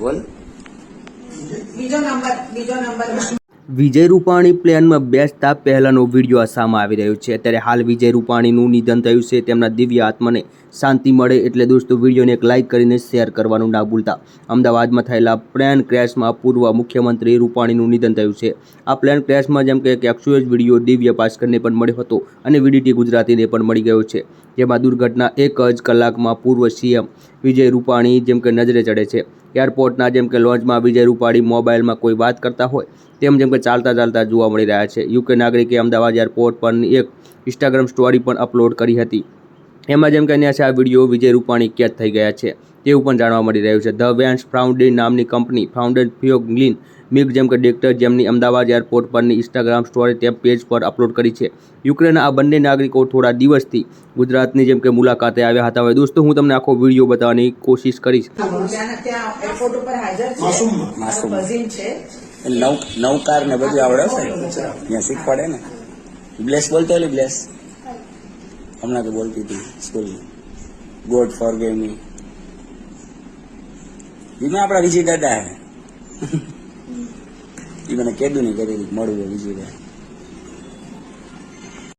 બોલ. બીજો નંબર બીજો નંબર વિજય રૂપાણી પ્લેનમાં બેસતા પહેલાનો વીડિયો આ સામે આવી રહ્યો છે. અત્યારે હાલ વિજય રૂપાણીનું નિધન થયું છે. તેમના દિવ્ય આત્માને શાંતિ મળે એટલે દોસ્તો વિડીયોને એક લાઇક કરીને શેર કરવાનું ના ભૂલતા. અમદાવાદમાં થયેલા પ્લેન ક્રેશમાં પૂર્વ મુખ્યમંત્રી રૂપાણીનું નિધન થયું છે. આ પ્લેન ક્રેશમાં જેમ કે એક એક્સુએજ વીડિયો દિવ્ય ભાસ્કરને પણ મળ્યો હતો અને વીડીટી ગુજરાતીને પણ મળી ગયો છે. જેમાં દુર્ઘટના એક જ કલાકમાં પૂર્વ સીએમ વિજય રૂપાણી જેમ કે નજરે ચડે છે. એરપોર્ટના જેમ કે લોન્ચમાં વિજય રૂપાણી મોબાઈલમાં કોઈ વાત કરતા હોય, તેમ જેમ કે ચાલતા ચાલતા જોવા મળી રહ્યા છે. યુકે નાગરિકે અમદાવાદ એરપોર્ટ પરની એક ઇન્સ્ટાગ્રામ સ્ટોરી પણ અપલોડ કરી હતી. એમાં જેમ કે અહીંયા છે આ વીડિયો વિજય રૂપાણી કેદ થઈ ગયા છે તેવું પણ જાણવા મળી રહ્યું છે. ધ વેન્સ ફાઉન્ડેશન નામની કંપની ફાઉન્ડર ફિયોગ્લિન મિગ જેમ કે ડિરેક્ટર જેમની અમદાવાદ એરપોર્ટ પરની ઇન્સ્ટાગ્રામ સ્ટોરી તે પેજ પર અપલોડ કરી છે. યુક્રેનના આ બંને નાગરિકો થોડા દિવસથી ગુજરાતની જેમ કે મુલાકાતે આવ્યા હતા. હવે દોસ્તો હું તમને આખો વીડિયો બતાવવાની કોશિશ કરીશ. ત્યાં ત્યાં એરપોર્ટ ઉપર હાજર છે. માસૂમ. કઝિન છે. નવ નવકાર ને બધું આવડે છે? શીખવાડે ને. બ્લેસ બોલતો બ્લેસ. હમણાં તો બોલતી હતી school God forgave me એમાં આપણા વિજય દાદા એ મને કીધું નહીં કરેલી મળવું વિજય દાદા